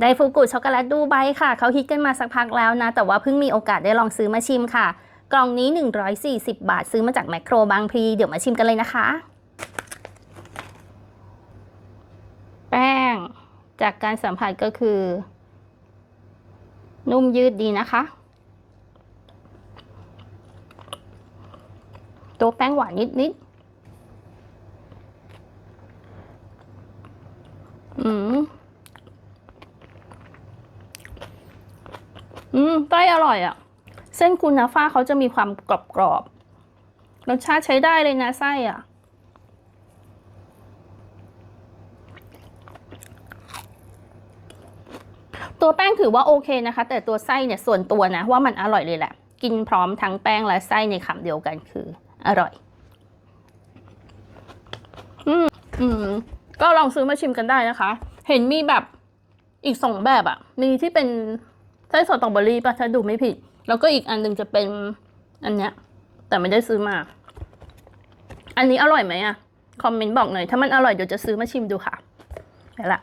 ไดฟูกุช็อกโกแลตดูไบค่ะ เขาฮิตกันมาสักพักแล้วนะ แต่ว่าเพิ่งมีโอกาสได้ลองซื้อมาชิมค่ะ กล่องนี้ 140 บาทซื้อมาจากแมคโครบางพลีเดี๋ยวมาชิมกันเลยนะคะ แป้งจากการสัมผัสก็คือ นุ่มยืดดีนะคะ ตัวแป้งหวานนิดๆอืม อืมไส้อร่อยอะ่ะ เส้นคูนาฟ่าเขาจะมีความกรอบๆรสชาติใช้ได้เลยนะไส้อะ ตัวแป้งถือว่าโอเคนะคะ แต่ตัวไส้เนี่ยส่วนตัวนะ ว่ามันอร่อยเลยแหละ กินพร้อมทั้งแป้งและไส้ในคำเดียวกันคือ อร่อย อืมอืมก็ลองซื้อมาชิมกันได้นะคะ เห็นมีแบบอีกสองแบบอะ มีที่เป็น ไส้สตรอเบอรี่ป่ะถ้าดูไม่ผิด แล้วก็อีกอันหนึ่งจะเป็นอันเนี้ย แต่ไม่ได้ซื้อมา อันนี้อร่อยไหมอะคอมเมนต์บอกหน่อย ถ้ามันอร่อยเดี๋ยวจะซื้อมาชิมดูค่ะไปละ